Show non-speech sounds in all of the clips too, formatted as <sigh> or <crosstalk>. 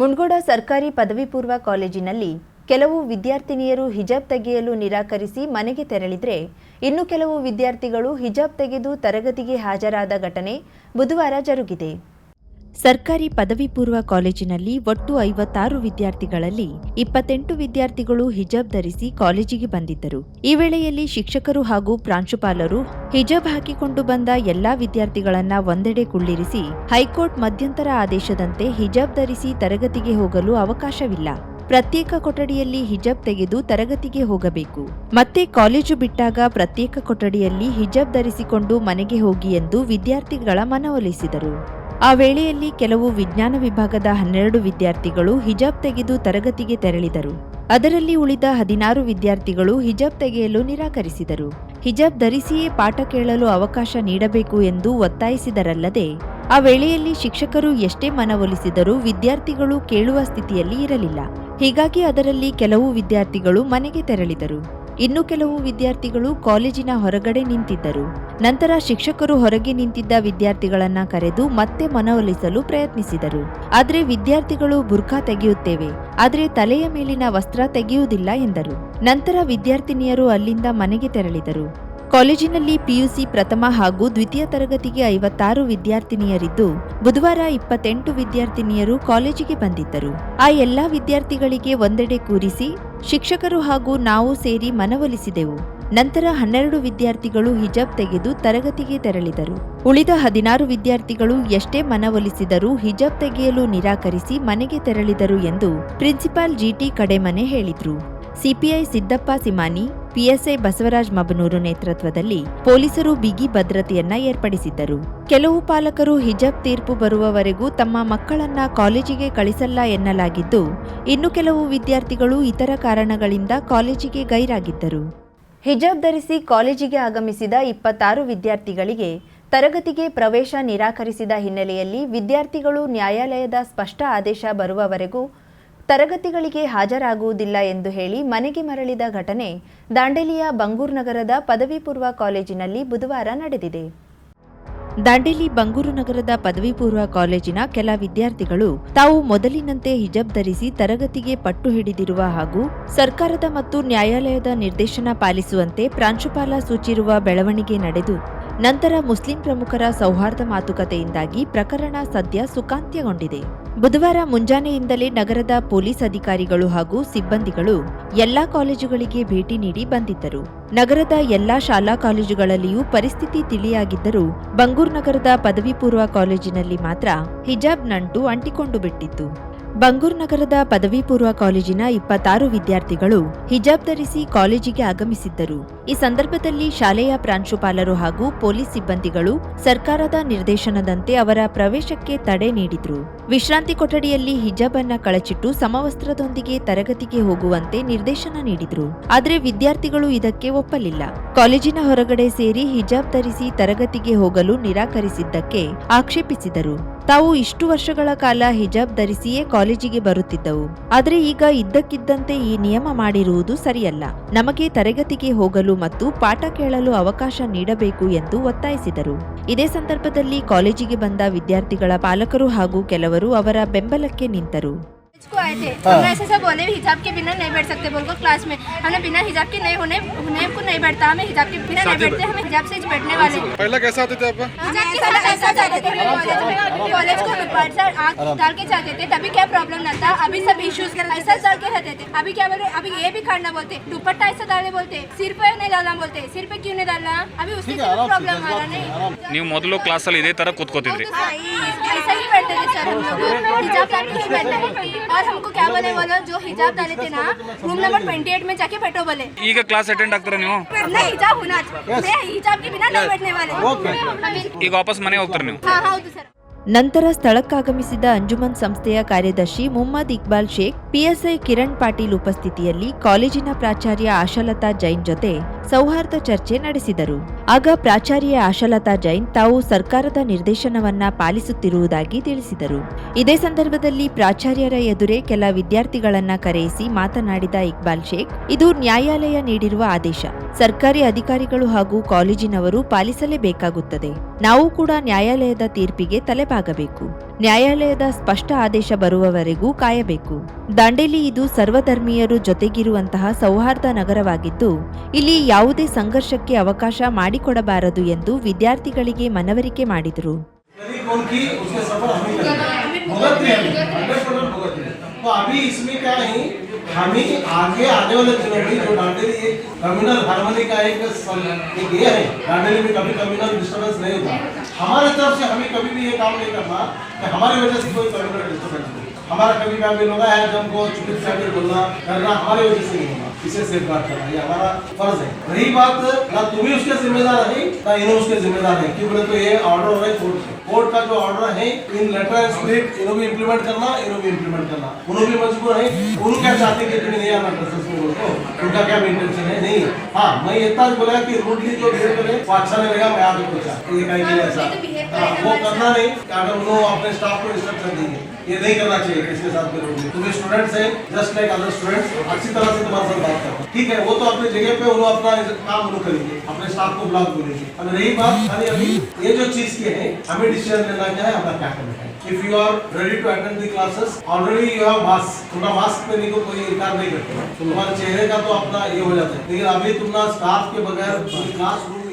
ಮುಂಡಗೋಡ ಸರ್ಕಾರಿ ಪದವಿ ಪೂರ್ವ ಕಾಲೇಜಿನಲ್ಲಿ ಕೆಲವು ವಿದ್ಯಾರ್ಥಿನಿಯರು ಹಿಜಾಬ್ ತೆಗೆಯಲು ನಿರಾಕರಿಸಿ ಮನೆಗೆ ತೆರಳಿದ್ರೆ ಇನ್ನು ಕೆಲವು ವಿದ್ಯಾರ್ಥಿಗಳು ಹಿಜಾಬ್ ತೆಗೆದು ತರಗತಿಗೆ ಹಾಜರಾದ ಘಟನೆ ಬುಧವಾರ ಜರುಗಿದೆ. ಸರ್ಕಾರಿ ಪದವಿ ಪೂರ್ವ ಕಾಲೇಜಿನಲ್ಲಿ ಒಟ್ಟು ಐವತ್ತಾರು ವಿದ್ಯಾರ್ಥಿಗಳಲ್ಲಿ ಇಪ್ಪತ್ತೆಂಟು ವಿದ್ಯಾರ್ಥಿಗಳು ಹಿಜಾಬ್ ಧರಿಸಿ ಕಾಲೇಜಿಗೆ ಬಂದಿದ್ದರು. ಈ ವೇಳೆಯಲ್ಲಿ ಶಿಕ್ಷಕರು ಹಾಗೂ ಪ್ರಾಂಶುಪಾಲರು ಹಿಜಾಬ್ ಹಾಕಿಕೊಂಡು ಬಂದ ಎಲ್ಲಾ ವಿದ್ಯಾರ್ಥಿಗಳನ್ನ ಒಂದೆಡೆ ಕುಳ್ಳಿರಿಸಿ ಹೈಕೋರ್ಟ್ ಮಧ್ಯಂತರ ಆದೇಶದಂತೆ ಹಿಜಾಬ್ ಧರಿಸಿ ತರಗತಿಗೆ ಹೋಗಲು ಅವಕಾಶವಿಲ್ಲ. ಪ್ರತ್ಯೇಕ ಕೊಠಡಿಯಲ್ಲಿ ಹಿಜಾಬ್ ತೆಗೆದು ತರಗತಿಗೆ ಹೋಗಬೇಕು. ಮತ್ತೆ ಕಾಲೇಜು ಬಿಟ್ಟಾಗ ಪ್ರತ್ಯೇಕ ಕೊಠಡಿಯಲ್ಲಿ ಹಿಜಾಬ್ ಧರಿಸಿಕೊಂಡು ಮನೆಗೆ ಹೋಗಿ ಎಂದು ವಿದ್ಯಾರ್ಥಿಗಳ ಮನವೊಲಿಸಿದರು. ಆ ವೇಳೆಯಲ್ಲಿ ಕೆಲವು ವಿಜ್ಞಾನ ವಿಭಾಗದ ಹನ್ನೆರಡು ವಿದ್ಯಾರ್ಥಿಗಳು ಹಿಜಾಬ್ ತೆಗೆದು ತರಗತಿಗೆ ತೆರಳಿದರು. ಅದರಲ್ಲಿ ಉಳಿದ ಹದಿನಾರು ವಿದ್ಯಾರ್ಥಿಗಳು ಹಿಜಾಬ್ ತೆಗೆಯಲು ನಿರಾಕರಿಸಿದರು. ಹಿಜಾಬ್ ಧರಿಸಿಯೇ ಪಾಠ ಕೇಳಲು ಅವಕಾಶ ನೀಡಬೇಕು ಎಂದು ಒತ್ತಾಯಿಸಿದರಲ್ಲದೆ, ಆ ವೇಳೆಯಲ್ಲಿ ಶಿಕ್ಷಕರು ಎಷ್ಟೇ ಮನವೊಲಿಸಿದರೂ ವಿದ್ಯಾರ್ಥಿಗಳು ಕೇಳುವ ಸ್ಥಿತಿಯಲ್ಲಿ ಇರಲಿಲ್ಲ. ಹೀಗಾಗಿ ಅದರಲ್ಲಿ ಕೆಲವು ವಿದ್ಯಾರ್ಥಿಗಳು ಮನೆಗೆ ತೆರಳಿದರು. ಇನ್ನು ಕೆಲವು ವಿದ್ಯಾರ್ಥಿಗಳು ಕಾಲೇಜಿನ ಹೊರಗಡೆ ನಿಂತಿದ್ದರು. ನಂತರ ಶಿಕ್ಷಕರು ಹೊರಗೆ ನಿಂತಿದ್ದ ವಿದ್ಯಾರ್ಥಿಗಳನ್ನ ಕರೆದು ಮತ್ತೆ ಮನವೊಲಿಸಲು ಪ್ರಯತ್ನಿಸಿದರು. ಆದರೆ ವಿದ್ಯಾರ್ಥಿಗಳು ಬುರ್ಖಾ ತೆಗೆಯುತ್ತೇವೆ. ಆದರೆ ತಲೆಯ ಮೇಲಿನ ವಸ್ತ್ರ ತೆಗೆಯುವುದಿಲ್ಲ ಎಂದರು. ನಂತರ ವಿದ್ಯಾರ್ಥಿನಿಯರು ಅಲ್ಲಿಂದ ಮನೆಗೆ ತೆರಳಿದರು. ಕಾಲೇಜಿನಲ್ಲಿ ಪಿಯುಸಿ ಪ್ರಥಮ ಹಾಗೂ ದ್ವಿತೀಯ ತರಗತಿಗೆ ಐವತ್ತಾರು ವಿದ್ಯಾರ್ಥಿನಿಯರಿದ್ದು, ಬುಧವಾರ ಇಪ್ಪತ್ತೆಂಟು ವಿದ್ಯಾರ್ಥಿನಿಯರು ಕಾಲೇಜಿಗೆ ಬಂದಿದ್ದರು. ಆ ಎಲ್ಲಾ ವಿದ್ಯಾರ್ಥಿಗಳಿಗೆ ಒಂದೆಡೆ ಕೂರಿಸಿ, ಶಿಕ್ಷಕರು ಹಾಗೂ ನಾವು ಸೇರಿ ಮನವೊಲಿಸಿದೆವು. ನಂತರ ಹನ್ನೆರಡು ವಿದ್ಯಾರ್ಥಿಗಳು ಹಿಜಾಬ್ ತೆಗೆದು ತರಗತಿಗೆ ತೆರಳಿದರು. ಉಳಿದ ಹದಿನಾರು ವಿದ್ಯಾರ್ಥಿಗಳು ಎಷ್ಟೇ ಮನವೊಲಿಸಿದರೂ ಹಿಜಾಬ್ ತೆಗೆಯಲು ನಿರಾಕರಿಸಿ ಮನೆಗೆ ತೆರಳಿದರು ಎಂದು ಪ್ರಿನ್ಸಿಪಾಲ್ ಜಿಟಿ ಕಡೆಮನೆ ಹೇಳಿದರು. ಸಿಪಿಐ ಸಿದ್ದಪ್ಪ ಸಿಮಾನಿ ಪಿಎಸ್ಐ ಬಸವರಾಜ್ ಮಬನೂರು ನೇತೃತ್ವದಲ್ಲಿ ಪೊಲೀಸರು ಬಿಗಿ ಭದ್ರತೆಯನ್ನ ಏರ್ಪಡಿಸಿದ್ದರು. ಕೆಲವು ಪಾಲಕರು ಹಿಜಾಬ್ ತೀರ್ಪು ಬರುವವರೆಗೂ ತಮ್ಮ ಮಕ್ಕಳನ್ನ ಕಾಲೇಜಿಗೆ ಕಳಿಸಲ್ಲ ಎನ್ನಲಾಗಿದ್ದು, ಇನ್ನು ಕೆಲವು ವಿದ್ಯಾರ್ಥಿಗಳು ಇತರ ಕಾರಣಗಳಿಂದ ಕಾಲೇಜಿಗೆ ಗೈರಾಗಿದ್ದರು. ಹಿಜಾಬ್ ಧರಿಸಿ ಕಾಲೇಜಿಗೆ ಆಗಮಿಸಿದ ಇಪ್ಪತ್ತಾರು ವಿದ್ಯಾರ್ಥಿಗಳಿಗೆ ತರಗತಿಗೆ ಪ್ರವೇಶ ನಿರಾಕರಿಸಿದ ಹಿನ್ನೆಲೆಯಲ್ಲಿ ವಿದ್ಯಾರ್ಥಿಗಳು ನ್ಯಾಯಾಲಯದ ಸ್ಪಷ್ಟ ಆದೇಶ ಬರುವವರೆಗೂ ತರಗತಿಗಳಿಗೆ ಹಾಜರಾಗುವುದಿಲ್ಲ ಎಂದು ಹೇಳಿ ಮನೆಗೆ ಮರಳಿದ ಘಟನೆ ದಾಂಡೇಲಿಯ ಬಂಗೂರು ನಗರದ ಪದವಿ ಪೂರ್ವ ಕಾಲೇಜಿನಲ್ಲಿ ಬುಧವಾರ ನಡೆದಿದೆ. ದಾಂಡೇಲಿ ಬಂಗೂರು ನಗರದ ಪದವಿ ಪೂರ್ವ ಕಾಲೇಜಿನ ಕೆಲ ವಿದ್ಯಾರ್ಥಿಗಳು ತಾವು ಮೊದಲಿನಂತೆ ಹಿಜಬ್ ಧರಿಸಿ ತರಗತಿಗೆ ಪಟ್ಟು ಹಿಡಿದಿರುವ ಹಾಗೂ ಸರ್ಕಾರದ ಮತ್ತು ನ್ಯಾಯಾಲಯದ ನಿರ್ದೇಶನ ಪಾಲಿಸುವಂತೆ ಪ್ರಾಂಶುಪಾಲ ಸೂಚಿರುವ ಬೆಳವಣಿಗೆ ನಡೆದು, ನಂತರ ಮುಸ್ಲಿಂ ಪ್ರಮುಖರ ಸೌಹಾರ್ದ ಮಾತುಕತೆಯಿಂದಾಗಿ ಪ್ರಕರಣ ಸದ್ಯ ಸುಖಾಂತ್ಯಗೊಂಡಿದೆ. ಬುಧವಾರ ಮುಂಜಾನೆಯಿಂದಲೇ ನಗರದ ಪೊಲೀಸ್ ಅಧಿಕಾರಿಗಳು ಹಾಗೂ ಸಿಬ್ಬಂದಿಗಳು ಎಲ್ಲಾ ಕಾಲೇಜುಗಳಿಗೆ ಭೇಟಿ ನೀಡಿ ಬಂದಿದ್ದರು. ನಗರದ ಎಲ್ಲಾ ಶಾಲಾ ಕಾಲೇಜುಗಳಲ್ಲಿಯೂ ಪರಿಸ್ಥಿತಿ ತಿಳಿಯಾಗಿದ್ದರೂ ಬಂಗೂರ್ ನಗರದ ಪದವಿ ಪೂರ್ವ ಕಾಲೇಜಿನಲ್ಲಿ ಮಾತ್ರ ಹಿಜಾಬ್ ನಂಟು ಅಂಟಿಕೊಂಡು ಬಿಟ್ಟಿತ್ತು. ಬಂಗೂರ್ ನಗರದ ಪದವಿ ಪೂರ್ವ ಕಾಲೇಜಿನ ಇಪ್ಪತ್ತಾರು ವಿದ್ಯಾರ್ಥಿಗಳು ಹಿಜಾಬ್ ಧರಿಸಿ ಕಾಲೇಜಿಗೆ ಆಗಮಿಸಿದ್ದರು. ಈ ಸಂದರ್ಭದಲ್ಲಿ ಶಾಲೆಯ ಪ್ರಾಂಶುಪಾಲರು ಹಾಗೂ ಪೊಲೀಸ್ ಸಿಬ್ಬಂದಿಗಳು ಸರ್ಕಾರದ ನಿರ್ದೇಶನದಂತೆ ಅವರ ಪ್ರವೇಶಕ್ಕೆ ತಡೆ ನೀಡಿದ್ರು. ವಿಶ್ರಾಂತಿ ಕೊಠಡಿಯಲ್ಲಿ ಹಿಜಾಬ್ ಅನ್ನ ಕಳಚಿಟ್ಟು ಸಮವಸ್ತ್ರದೊಂದಿಗೆ ತರಗತಿಗೆ ಹೋಗುವಂತೆ ನಿರ್ದೇಶನ ನೀಡಿದ್ರು. ಆದರೆ ವಿದ್ಯಾರ್ಥಿಗಳು ಇದಕ್ಕೆ ಒಪ್ಪಲಿಲ್ಲ. ಕಾಲೇಜಿನ ಹೊರಗಡೆ ಸೇರಿ ಹಿಜಾಬ್ ಧರಿಸಿ ತರಗತಿಗೆ ಹೋಗಲು ನಿರಾಕರಿಸಿದ್ದಕ್ಕೆ ಆಕ್ಷೇಪಿಸಿದರು. ತಾವು ಇಷ್ಟು ವರ್ಷಗಳ ಕಾಲ ಹಿಜಾಬ್ ಧರಿಸಿಯೇ ಕಾಲೇಜಿಗೆ ಬರುತ್ತಿದ್ದವು. ಆದರೆ ಈಗ ಇದ್ದಕ್ಕಿದ್ದಂತೆ ಈ ನಿಯಮ ಮಾಡಿರುವುದು ಸರಿಯಲ್ಲ. ನಮಗೆ ತರಗತಿಗೆ ಹೋಗಲು ಮತ್ತು ಪಾಠ ಕೇಳಲು ಅವಕಾಶ ನೀಡಬೇಕು ಎಂದು ಒತ್ತಾಯಿಸಿದರು. ಇದೇ ಸಂದರ್ಭದಲ್ಲಿ ಕಾಲೇಜಿಗೆ ಬಂದ ವಿದ್ಯಾರ್ಥಿಗಳ ಪಾಲಕರು ಹಾಗೂ ಕೆಲವರು ಅವರ ಬೆಂಬಲಕ್ಕೆ ನಿಂತರು. को आए थे हमने ऐसे सब बोले हिजाब के बिना नहीं बैठ सकते बोल को क्लास में हमने बिना हिजाब के नहीं होने होने को नहीं बैठता हमें हिजाब के बिना नहीं बैठते हमें हिजाब से ही बैठने वाले पहला कैसा आते थे आप हिजाब के साथ ऐसा जाते थे कॉलेज में कॉलेज को ऊपर से आँख डाल के जाते थे तभी क्या प्रॉब्लम ना था अभी सब इश्यूज ऐसा डाल के रहते थे अभी क्या बोले अभी ये भी खाना बोलते दुपट्टा ऐसा डालने बोलते सिर पे नहीं डालना बोलते सिर पे क्यों नहीं डालना अभी उसके प्रॉब्लम आ रहा नहीं ನೀವು ಮೊದಲು ಕ್ಲಾಸಲ್ಲಿ ಇದೇ ಥರ ಕೂತ್ಕೋತಿದ್ರಿ ऐसा ही बैठते थे सर हम लोग हिजाब डाल के ही बैठते और हमको क्या बोले वो लोग जो हिजाब डाले थे ना रूम नंबर 28 में जाके बैठो बोले ಈಗ ಕ್ಲಾಸ್ ಅಟೆಂಡ್ ಆಗ್ತೀರಾ ನೀವು नहीं हिजाब होना मैं हिजाब के बिना नहीं बैठने वाले ಈಗ ವಾಪಸ್ ಮನೆಗೆ ಹೋಗ್ತಾರೆ ನೀವು हाँ हाँ सर ನಂತರ ಸ್ಥಳಕ್ಕಾಗಮಿಸಿದ ಅಂಜುಮನ್ ಸಂಸ್ಥೆಯ ಕಾರ್ಯದರ್ಶಿ ಮುಹಮ್ಮದ್ ಇಕ್ಬಾಲ್ ಶೇಖ್ ಪಿಎಸ್ಐ ಕಿರಣ್ ಪಾಟೀಲ್ ಉಪಸ್ಥಿತಿಯಲ್ಲಿ ಕಾಲೇಜಿನ ಪ್ರಾಚಾರ್ಯ ಆಶಾಲತಾ ಜೈನ್ ಜೊತೆ ಸೌಹಾರ್ದ ಚರ್ಚೆ ನಡೆಸಿದರು. ಆಗ ಪ್ರಾಚಾರ್ಯ ಆಶಾಲತಾ ಜೈನ್ ತಾವು ಸರ್ಕಾರದ ನಿರ್ದೇಶನವನ್ನ ಪಾಲಿಸುತ್ತಿರುವುದಾಗಿ ತಿಳಿಸಿದರು. ಇದೇ ಸಂದರ್ಭದಲ್ಲಿ ಪ್ರಾಚಾರ್ಯರ ಎದುರೇ ಕೆಲ ವಿದ್ಯಾರ್ಥಿಗಳನ್ನ ಕರೆಯಿಸಿ ಮಾತನಾಡಿದ ಇಕ್ಬಾಲ್ ಶೇಖ್, ಇದು ನ್ಯಾಯಾಲಯ ನೀಡಿರುವ ಆದೇಶ. ಸರ್ಕಾರಿ ಅಧಿಕಾರಿಗಳು ಹಾಗೂ ಕಾಲೇಜಿನವರು ಪಾಲಿಸಲೇಬೇಕಾಗುತ್ತದೆ. ನಾವು ಕೂಡ ನ್ಯಾಯಾಲಯದ ತೀರ್ಪಿಗೆ ತಲೆಬಾಗಬೇಕು. ನ್ಯಾಯಾಲಯದ ಸ್ಪಷ್ಟ ಆದೇಶ ಬರುವವರೆಗೂ ಕಾಯಬೇಕು. ದಾಂಡೇಲಿ ಇದು ಸರ್ವಧರ್ಮೀಯರು ಜೊತೆಗಿರುವಂತಹ ಸೌಹಾರ್ದ ನಗರವಾಗಿದ್ದು ಇಲ್ಲಿ ಯಾವುದೇ ಸಂಘರ್ಷಕ್ಕೆ ಅವಕಾಶ ಮಾಡಿಕೊಡಬಾರದು ಎಂದು ವಿದ್ಯಾರ್ಥಿಗಳಿಗೆ ಮನವರಿಕೆ ಮಾಡಿದರು गली कौन की उसके सफर हम ही करेंगे भुगत रहे हैं हंड्रेड परसेंट भुगत रहे हैं तो अभी इसमें क्या है हमें आगे आने वाले दिनों में जो दांडेली एक कम्युनल हार्मनी का एक सम- एक ये है दांडेली में कभी कम्युनल डिस्टर्बेंस नहीं होता हमारे तरफ से हमें कभी भी ये काम नहीं करना कि हमारी वजह से कोई कम्युनल डिस्टर्बेंस हो हमारा कभी काम भी होगा हेल्थ हमको चिकित्सा भी बोलना, करना हमारे वजह से ही होगा। इसे सेफ़ गार्ड करना ये हमारा फ़र्ज़ है। रही बात ना तुम ही उसके जिम्मेदार है ना इन्हों उसके जिम्मेदार है। क्यों बोले तो ये ऑर्डर हो रहा है कोर्ट से। कोर्ट का जो ऑर्डर है इन लेटर एंड स्पिरिट इन्हों भी इम्प्लीमेंट करना इन्हों भी इम्प्लीमेंट करना। उन्होंने भी मजबूर है। उन्होंने क्या चाहते हैं कि तुम्हें नहीं आना ड्रेसेस में बोलो उनका क्या इंटेंशन है? नहीं। हाँ मैं इतना बोला कि रूटली जो बिहेव करे वो अच्छा नहीं लगेगा मैं आगे पूछा ये कहेंगे ऐसा। हाँ, वो करना नहीं अगर उन्होंने अपने स्टाफ को इंस्ट्रक्शन देंगे। ये नहीं करना चाहिए किसके साथ रोड तुम्हें स्टूडेंट्स हैं जस्ट लाइक अदर स्टूडेंट्स अच्छी तरह से तुम्हारे साथ ठीक है, वो तो अपने जगह पे उन्होंने अपना काम उन्होंने करेंगे, अपने स्टाफ को ब्लॉक बोलेंगे अब रही बात खाली अभी ये जो चीज़ के है, हमें डिसीज़न लेना क्या है अपना क्या करना है? If you are ready to attend the classes already you have mask तुम्हारा मास्क पहनने को कोई इनकार नहीं करते। तुम्हारे चेहरे का तो अपना ये हो जाता है। लेकिन अभी तुम्हारा स्टाफ के बगैर क्लास रूम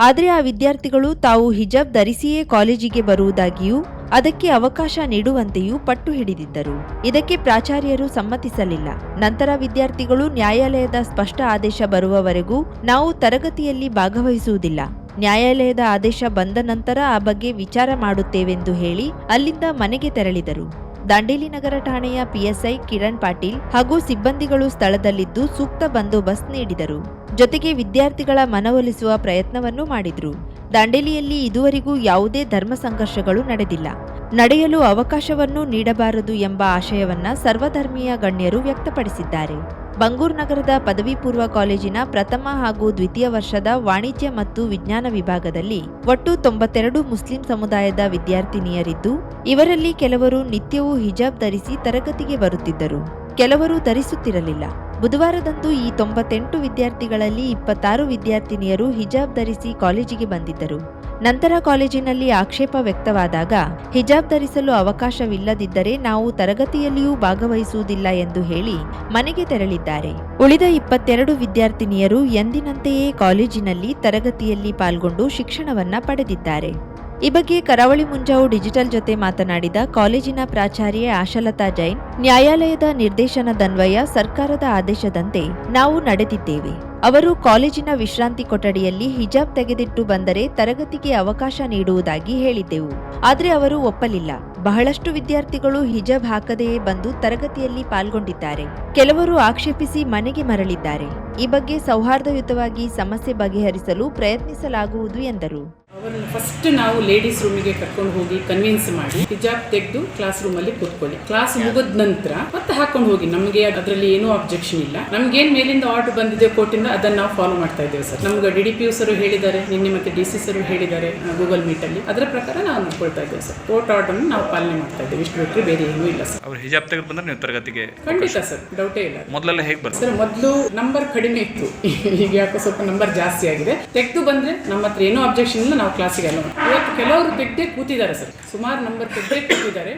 ಆದರೆ ಆ ವಿದ್ಯಾರ್ಥಿಗಳು ತಾವು ಹಿಜಾಬ್ ಧರಿಸಿಯೇ ಕಾಲೇಜಿಗೆ ಬರುವುದಾಗಿಯೂ ಅದಕ್ಕೆ ಅವಕಾಶ ನೀಡುವಂತೆಯೂ ಪಟ್ಟು ಹಿಡಿದಿದ್ದರು. ಇದಕ್ಕೆ ಪ್ರಾಚಾರ್ಯರು ಸಮ್ಮತಿಸಲಿಲ್ಲ. ನಂತರ ವಿದ್ಯಾರ್ಥಿಗಳು ನ್ಯಾಯಾಲಯದ ಸ್ಪಷ್ಟ ಆದೇಶ ಬರುವವರೆಗೂ ನಾವು ತರಗತಿಯಲ್ಲಿ ಭಾಗವಹಿಸುವುದಿಲ್ಲ. ನ್ಯಾಯಾಲಯದ ಆದೇಶ ಬಂದ ನಂತರ ಆ ಬಗ್ಗೆ ವಿಚಾರ ಮಾಡುತ್ತೇವೆಂದು ಹೇಳಿ ಅಲ್ಲಿಂದ ಮನೆಗೆ ತೆರಳಿದರು. ದಾಂಡೇಲಿ ನಗರ ಠಾಣೆಯ ಪಿಎಸ್ಐ ಕಿರಣ್ ಪಾಟೀಲ್ ಹಾಗೂ ಸಿಬ್ಬಂದಿಗಳು ಸ್ಥಳದಲ್ಲಿದ್ದು ಸೂಕ್ತ ಬಂದೋಬಸ್ತ್ ನೀಡಿದರು. ಜೊತೆಗೆ ವಿದ್ಯಾರ್ಥಿಗಳ ಮನವೊಲಿಸುವ ಪ್ರಯತ್ನವನ್ನೂ ಮಾಡಿದ್ರು. ದಾಂಡೇಲಿಯಲ್ಲಿ ಇದುವರೆಗೂ ಯಾವುದೇ ಧರ್ಮ ಸಂಘರ್ಷಗಳು ನಡೆದಿಲ್ಲ. ನಡೆಯಲು ಅವಕಾಶವನ್ನೂ ನೀಡಬಾರದು ಎಂಬ ಆಶಯವನ್ನ ಸರ್ವಧರ್ಮೀಯ ಗಣ್ಯರು ವ್ಯಕ್ತಪಡಿಸಿದ್ದಾರೆ. ಬಂಗೂರ್ ನಗರದ ಪದವಿ ಪೂರ್ವ ಕಾಲೇಜಿನ ಪ್ರಥಮ ಹಾಗೂ ದ್ವಿತೀಯ ವರ್ಷದ ವಾಣಿಜ್ಯ ಮತ್ತು ವಿಜ್ಞಾನ ವಿಭಾಗದಲ್ಲಿ ಒಟ್ಟು ತೊಂಬತ್ತೆರಡು ಮುಸ್ಲಿಂ ಸಮುದಾಯದ ವಿದ್ಯಾರ್ಥಿನಿಯರಿದ್ದು, ಇವರಲ್ಲಿ ಕೆಲವರು ನಿತ್ಯವೂ ಹಿಜಾಬ್ ಧರಿಸಿ ತರಗತಿಗೆ ಬರುತ್ತಿದ್ದರು. ಕೆಲವರು ಧರಿಸುತ್ತಿರಲಿಲ್ಲ. ಬುಧವಾರದಂದು ಈ ತೊಂಬತ್ತೆಂಟು ವಿದ್ಯಾರ್ಥಿಗಳಲ್ಲಿ ಇಪ್ಪತ್ತಾರು ವಿದ್ಯಾರ್ಥಿನಿಯರು ಹಿಜಾಬ್ ಧರಿಸಿ ಕಾಲೇಜಿಗೆ ಬಂದಿದ್ದರು. ನಂತರ ಕಾಲೇಜಿನಲ್ಲಿ ಆಕ್ಷೇಪ ವ್ಯಕ್ತವಾದಾಗ, ಹಿಜಾಬ್ ಧರಿಸಲು ಅವಕಾಶವಿಲ್ಲದಿದ್ದರೆ ನಾವು ತರಗತಿಯಲ್ಲಿಯೂ ಭಾಗವಹಿಸುವುದಿಲ್ಲ ಎಂದು ಹೇಳಿ ಮನೆಗೆ ತೆರಳಿದ್ದಾರೆ. ಉಳಿದ ಇಪ್ಪತ್ತೆರಡು ವಿದ್ಯಾರ್ಥಿನಿಯರು ಎಂದಿನಂತೆಯೇ ಕಾಲೇಜಿನಲ್ಲಿ ತರಗತಿಯಲ್ಲಿ ಪಾಲ್ಗೊಂಡು ಶಿಕ್ಷಣವನ್ನ ಪಡೆದಿದ್ದಾರೆ. ಈ ಬಗ್ಗೆ ಕರಾವಳಿ ಮುಂಜಾವು ಡಿಜಿಟಲ್ ಜೊತೆ ಮಾತನಾಡಿದ ಕಾಲೇಜಿನ ಪ್ರಾಚಾರ್ಯೆ ಆಶಲತಾ ಜೈನ್, ನ್ಯಾಯಾಲಯದ ನಿರ್ದೇಶನದನ್ವಯ ಸರ್ಕಾರದ ಆದೇಶದಂತೆ ನಾವು ನಡೆದಿದ್ದೇವೆ. ಅವರು ಕಾಲೇಜಿನ ವಿಶ್ರಾಂತಿ ಕೊಠಡಿಯಲ್ಲಿ ಹಿಜಾಬ್ ತೆಗೆದಿಟ್ಟು ಬಂದರೆ ತರಗತಿಗೆ ಅವಕಾಶ ನೀಡುವುದಾಗಿ ಹೇಳಿದ್ದೆವು. ಆದರೆ ಅವರು ಒಪ್ಪಲಿಲ್ಲ. ಬಹಳಷ್ಟು ವಿದ್ಯಾರ್ಥಿಗಳು ಹಿಜಾಬ್ ಹಾಕದೆಯೇ ಬಂದು ತರಗತಿಯಲ್ಲಿ ಪಾಲ್ಗೊಂಡಿದ್ದಾರೆ. ಕೆಲವರು ಆಕ್ಷೇಪಿಸಿ ಮನೆಗೆ ಮರಳಿದ್ದಾರೆ. ಈ ಬಗ್ಗೆ ಸೌಹಾರ್ದಯುತವಾಗಿ ಸಮಸ್ಯೆ ಬಗೆಹರಿಸಲು ಪ್ರಯತ್ನಿಸಲಾಗುವುದು ಎಂದರು. ಅವರನ್ನು ಫಸ್ಟ್ ನಾವು ಲೇಡೀಸ್ ರೂಮಿಗೆ ಕರ್ಕೊಂಡು ಹೋಗಿ ಕನ್ವಿನ್ಸ್ ಮಾಡಿ ಹಿಜಾಬ್ ತೆಗೆದು ಕ್ಲಾಸ್ ರೂಮ್ ಅಲ್ಲಿ ಕೂತ್ಕೊಳ್ಳಿ. ಕ್ಲಾಸ್ ಮುಗಿದ ನಂತರ ಮತ್ತೆ ಹಾಕೊಂಡು ಹೋಗಿ. ನಮಗೆ ಅದರಲ್ಲಿ ಏನೂ ಅಬ್ಜೆಕ್ಷನ್ ಇಲ್ಲ. ನಮ್ಗೇನು ಮೇಲಿಂದ ಆರ್ಡರ್ ಬಂದಿದೆ ಕೋರ್ಟಿಂದ ಅದನ್ನ ನಾವು ಫಾಲೋ ಮಾಡ್ತಾ ಇದ್ದೇವೆ ಸರ್. ನಮ್ಗೆ ಡಿ ಡಿ ಪಿ ಸರ್ ಹೇಳಿದ್ದಾರೆ ನಿನ್ನೆ ಮತ್ತೆ ಡಿ ಸಿ ಸರ್ ಹೇಳಿದ್ದಾರೆ ಗೂಗಲ್ ಮೀಟ್ ಅಲ್ಲಿ. ಅದರ ಪ್ರಕಾರ ನಾವು ನೋಡ್ಕೊಳ್ತಾ ಇದ್ದೇವೆ ಸರ್. ಕೋರ್ಟ್ ಆರ್ಡರ್ ನಾವು ಪಾಲನೆ ಮಾಡ್ತಾ ಇದ್ದೇವೆ. ಇಷ್ಟು ಬಿಟ್ಟರೆ ಬೇರೆ ಏನೂ ಇಲ್ಲ ಸರ್. ಅವ್ರು ಹಿಜಾಬ್ ತೆಗೆದು ಬಂದ್ರೆ ನೀವು ತರಗತಿಗೆ ಖಂಡಿತ ಸರ್. ಡೌಟೇ ಇಲ್ಲ. ಮೊದಲೆಲ್ಲ ಹೇಗೆ ಬರ್ತದೆ ಸರ್ ಮೊದಲು ನಂಬರ್ ಕಡಿಮೆ ಇತ್ತು. <laughs> ಈಗ ಯಾಕೋ ಸ್ವಲ್ಪ ನಂಬರ್ ಜಾಸ್ತಿ ಆಗಿದೆ. ತೆಗೆದು ಬಂದ್ರೆ ನಮ್ಮ ಹತ್ರ ಏನೂ ಅಬ್ಜೆಕ್ಷನ್ ಇಲ್ಲ ನಾವು ಕ್ಲಾಸಿಗೆ ಅಲ್ಲ ಇವತ್ತು ಕೆಲವರು ತೆಗ್ದೇ ಕೂತಿದ್ದಾರೆ ಸರ್. ಸುಮಾರು ನಂಬರ್ ತೆಗ್ದೇ ಕೂತಿದ್ದಾರೆ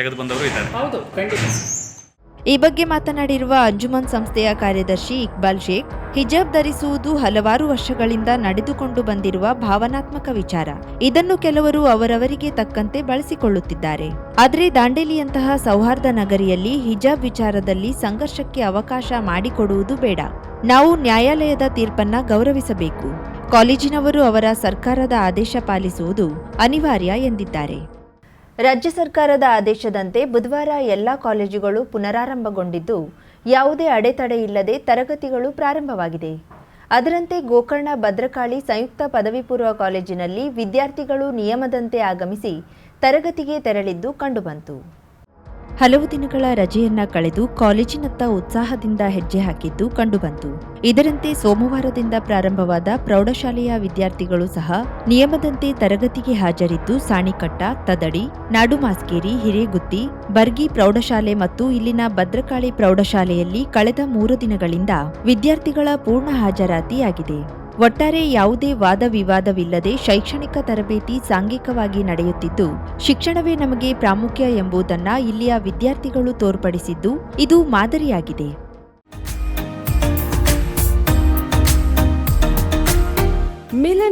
ತೆಗೆದು ಬಂದವರು ಇದ್ದಾರೆ. ಹೌದು ಖಂಡಿತ. ಈ ಬಗ್ಗೆ ಮಾತನಾಡಿರುವ ಅಂಜುಮನ್ ಸಂಸ್ಥೆಯ ಕಾರ್ಯದರ್ಶಿ ಇಕ್ಬಾಲ್ ಶೇಖ್ ಹಿಜಾಬ್ ಧರಿಸುವುದು ಹಲವಾರು ವರ್ಷಗಳಿಂದ ನಡೆದುಕೊಂಡು ಬಂದಿರುವ ಭಾವನಾತ್ಮಕ ವಿಚಾರ. ಇದನ್ನು ಕೆಲವರು ಅವರವರಿಗೆ ತಕ್ಕಂತೆ ಬಳಸಿಕೊಳ್ಳುತ್ತಿದ್ದಾರೆ. ಆದರೆ ದಾಂಡೇಲಿಯಂತಹ ಸೌಹಾರ್ದ ನಗರಿಯಲ್ಲಿ ಹಿಜಾಬ್ ವಿಚಾರದಲ್ಲಿ ಸಂಘರ್ಷಕ್ಕೆ ಅವಕಾಶ ಮಾಡಿಕೊಡುವುದು ಬೇಡ. ನಾವು ನ್ಯಾಯಾಲಯದ ತೀರ್ಪನ್ನ ಗೌರವಿಸಬೇಕು. ಕಾಲೇಜಿನವರು ಅವರ ಸರ್ಕಾರದ ಆದೇಶ ಪಾಲಿಸುವುದು ಅನಿವಾರ್ಯ ಎಂದಿದ್ದಾರೆ. ರಾಜ್ಯ ಸರ್ಕಾರದ ಆದೇಶದಂತೆ ಬುಧವಾರ ಎಲ್ಲ ಕಾಲೇಜುಗಳು ಪುನರಾರಂಭಗೊಂಡಿದ್ದು, ಯಾವುದೇ ಅಡೆತಡೆ ಇಲ್ಲದೆ ತರಗತಿಗಳು ಪ್ರಾರಂಭವಾಗಿದೆ. ಅದರಂತೆ ಗೋಕರ್ಣ ಭದ್ರಕಾಳಿ ಸಂಯುಕ್ತ ಪದವಿ ಪೂರ್ವ ಕಾಲೇಜಿನಲ್ಲಿ ವಿದ್ಯಾರ್ಥಿಗಳು ನಿಯಮದಂತೆ ಆಗಮಿಸಿ ತರಗತಿಗೆ ತೆರಳಿದ್ದು ಕಂಡುಬಂತು. ಹಲವು ದಿನಗಳ ರಜೆಯನ್ನ ಕಳೆದು ಕಾಲೇಜಿನತ್ತ ಉತ್ಸಾಹದಿಂದ ಹೆಜ್ಜೆ ಹಾಕಿದ್ದು ಕಂಡುಬಂತು. ಇದರಂತೆ ಸೋಮವಾರದಿಂದ ಪ್ರಾರಂಭವಾದ ಪ್ರೌಢಶಾಲೆಯ ವಿದ್ಯಾರ್ಥಿಗಳು ಸಹ ನಿಯಮದಂತೆ ತರಗತಿಗೆ ಹಾಜರಿದ್ದು ಸಾಣಿಕಟ್ಟ, ತದಡಿ ನಾಡುಮಾಸ್ಕೇರಿ ಹಿರೇಗುತ್ತಿ, ಬರ್ಗಿ ಪ್ರೌಢಶಾಲೆ ಮತ್ತು ಇಲ್ಲಿನ ಭದ್ರಕಾಳಿ ಪ್ರೌಢಶಾಲೆಯಲ್ಲಿ ಕಳೆದ ಮೂರು ದಿನಗಳಿಂದ ವಿದ್ಯಾರ್ಥಿಗಳ ಪೂರ್ಣ ಹಾಜರಾತಿಯಾಗಿದೆ. ಒಟ್ಟಾರೆ ಯಾವುದೇ ವಾದ ವಿವಾದವಿಲ್ಲದೆ ಶೈಕ್ಷಣಿಕ ತರಬೇತಿ ಸಾಂಘಿಕವಾಗಿ ನಡೆಯುತ್ತಿದ್ದು, ಶಿಕ್ಷಣವೇ ನಮಗೆ ಪ್ರಾಮುಖ್ಯ ಎಂಬುದನ್ನು ಇಲ್ಲಿಯ ವಿದ್ಯಾರ್ಥಿಗಳು ತೋರ್ಪಡಿಸಿದ್ದು, ಇದು ಮಾದರಿಯಾಗಿದೆ.